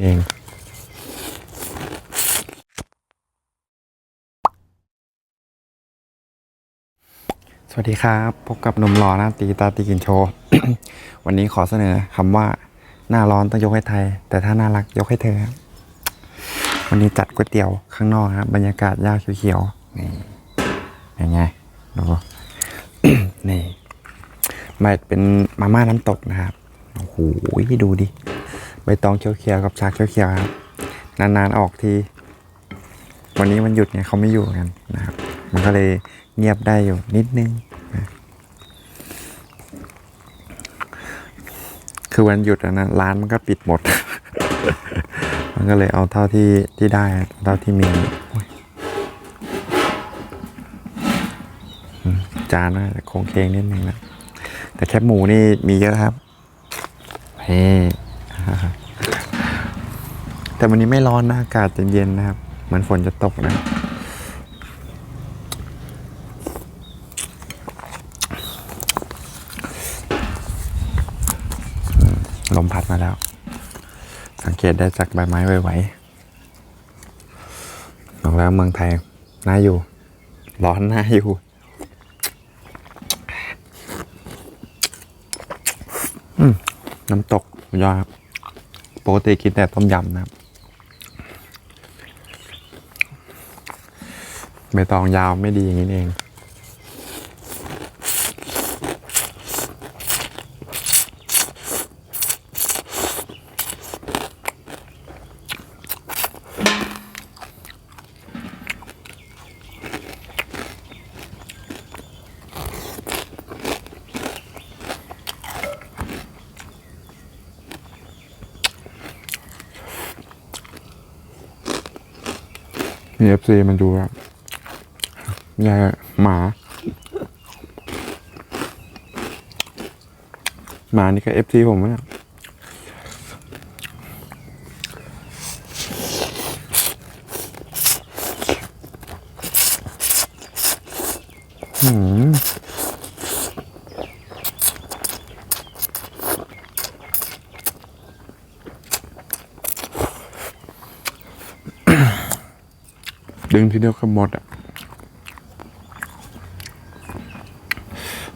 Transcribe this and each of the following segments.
เองสวัสดีครับพบกับหนุ่มหล่อหน้าตีตาตีกินโชว์ วันนี้ขอเสนอคำว่า หน้าร้อนต้องยกให้ไทย แต่ถ้าน่ารักยกให้เธอ วันนี้จัดก๋วยเตี๋ยวข้างนอกครับบรรยากาศหญ้าเขียวๆนี่เป็นไงดูนี่มาเป็นมาม่าน้ำตกนะครับโอ้โหดูดิ ใบตองเขียวๆกับชาเขียวๆครับนานๆออกที วันนี้มันหยุดเนี่ยเขาไม่อยู่กันนะครับ มันก็เลยเงียบได้อยู่นิดนึงนะคือวันหยุดนะร้านมันก็ปิดหมด มันก็เลยเอาเท่าที่ที่ได้เท่าที่มีจานน่าจะโครงเคงนิดนึงนะแต่แคบหมูนี่มีเยอะครับเฮ้ แต่วันนี้ไม่ร้อนนะอากาศเย็นๆนะครับ เหมือนฝนจะตกนะลมพัดมาแล้ว สังเกตได้จากใบไม้ไหวๆบอกแล้วเมืองไทย น่าอยู่ ร้อนน่าอยู่น้ำตกยอดครับ ปกติกินแต่ต้มยำนะครับใบตองยาวไม่ดีอย่างนี้เอง มีเอฟซีมันดูแบบยายหมา หมานี่ก็เอฟซีผมนะเนี่ยอืม งทีเดียวก็หมดอะ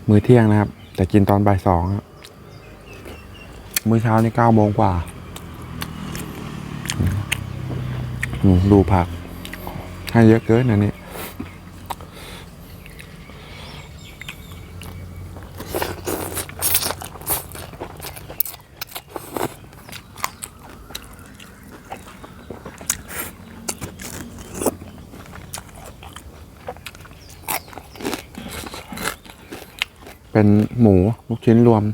มื้อเที่ยงนะครับ แต่กินตอนบ่ายสองมื้อเช้านี่เก้าโมงกว่าดูผักให้เยอะเกินนะนี่ เป็นหมูลูกชิ้นรวม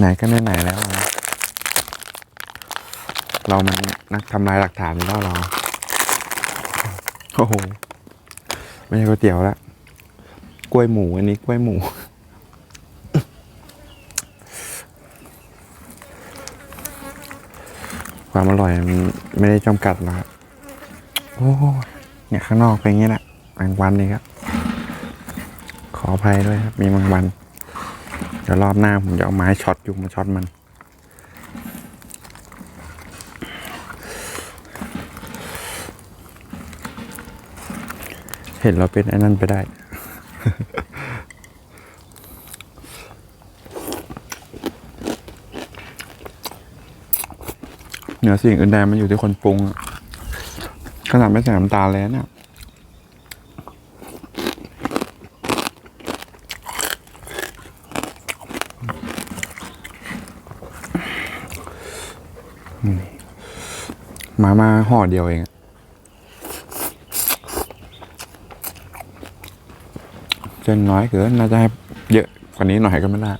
ไหนๆก็ไหนๆแล้วนะ เรามันนักทำลายหลักฐานแล้วเรอโอ้โห ไม่ใช่ก๋วยเตี๋ยวแล้วกล้วยหมูอันนี้กล้วยหมู ความอร่อยมันไม่ได้จำกัดนะครับโอ้เนี่ยข้างนอกเป็นอย่างนี้แหละแมงวันนี่ครับ ขออภัยด้วยครับ มีแมงวัน เดี๋ยวรอบหน้าผมจะเอาไม้ช็อตยุงมาช็อตมัน เห็นเราเป็นไอ้นั่นไปได้ เหนือสิ่งอื่นใดมันอยู่ที่คนปรุงขนาดไม่ใส่น้ำตาลเลยนะเนี่ยมามาห่อเดียวเอง จนน้อยเกินน่าจะให้เยอะกว่านี้หน่อยก็ไม่ได้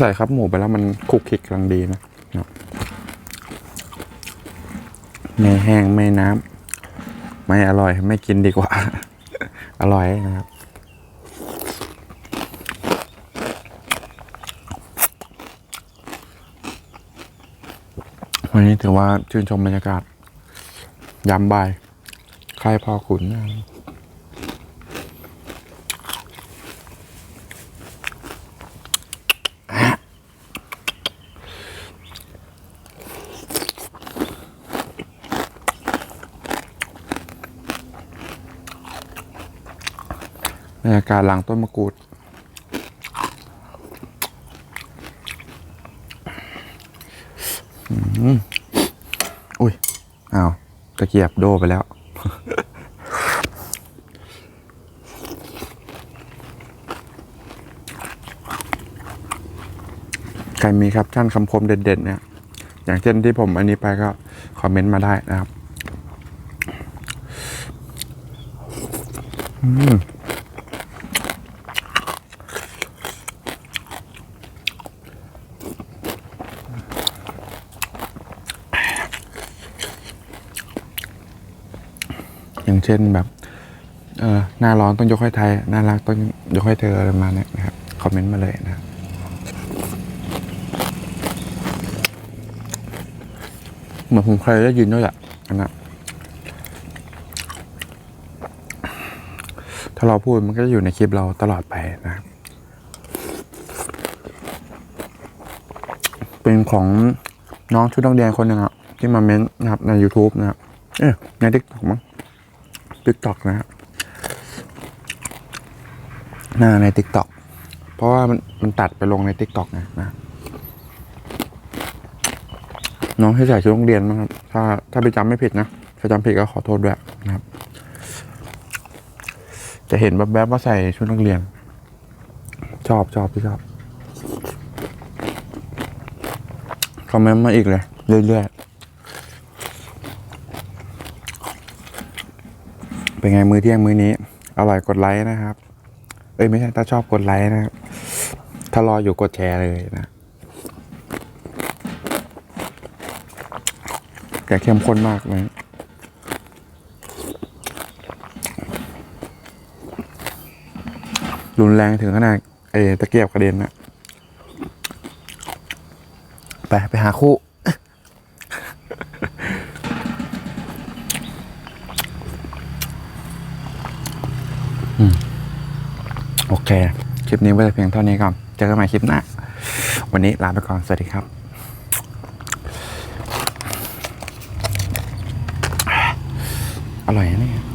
ใส่ครับหมูไปแล้วมันคลุกคลิกกำลังดีนะไม่แห้งไม่น้ำไม่อร่อยไม่กินดีกว่า อร่อยนะครับวันนี้ถือว่าชื่นชมบรรยากาศยามบ่ายใครพอขุนนะบ บรรยากาศหลังต้นมะกรูด อุ้ย อ้าว ตะเกียบโดไปแล้ว ใครมีครับท่านคำคมเด็ดๆเนี่ย อย่างเช่นที่ผมอันนี้ไปก็ คอมเมนต์มาได้นะครับ อืม อย่างเช่นแบบเออหน้าร้อนต้องยกให้ไทยหน้ารักต้องยกให้เธออะไรมาเนี้ยนะครับคอมเมนต์มาเลยนะครับเหมือนผมเคยได้ยินด้วยแหละอันนั้นถ้าเราพูดมันก็จะอยู่ในคลิปเราตลอดไปนะเป็นของน้องชุดนักเรียนคนหนึ่งอะที่มาเม้นต์นะครับใน YouTube นะครับเอ๊ะใน TikTok มั้ง TikTok นะครับหน้าใน TikTok เพราะว่ามันมันตัดไปลงใน TikTok ไงนะ น้องที่ใส่ชุดโรงเรียนมั้งครับ ถ้าถ้าไปจำไม่ผิดนะถ้าจำผิดก็ขอโทษด้วยนะครับ จะเห็นแบบแบบๆว่าใส่ชุดนักเรียน ชอบชอบที่ชอบคอมเมนต์มาอีกเลยเรื่อยๆ เป็นไงมือเที่ยงมือนี้อร่อยกดไลค์นะครับ เอ้ยไม่ใช่ถ้าชอบกดไลค์นะครับ ถ้ารออยู่กดแชร์เลยนะแต่เข้มข้นมากเลยรุนแรงถึงขนาดเออตะเกียบกระเด็นนะไป ไปหาคู่ โอเค คลิปนี้ไว้แต่เพียงเท่านี้ก่อน เจอกันใหม่คลิปหน้า วันนี้ลาไปก่อน สวัสดีครับอร่อยนะเนี่ย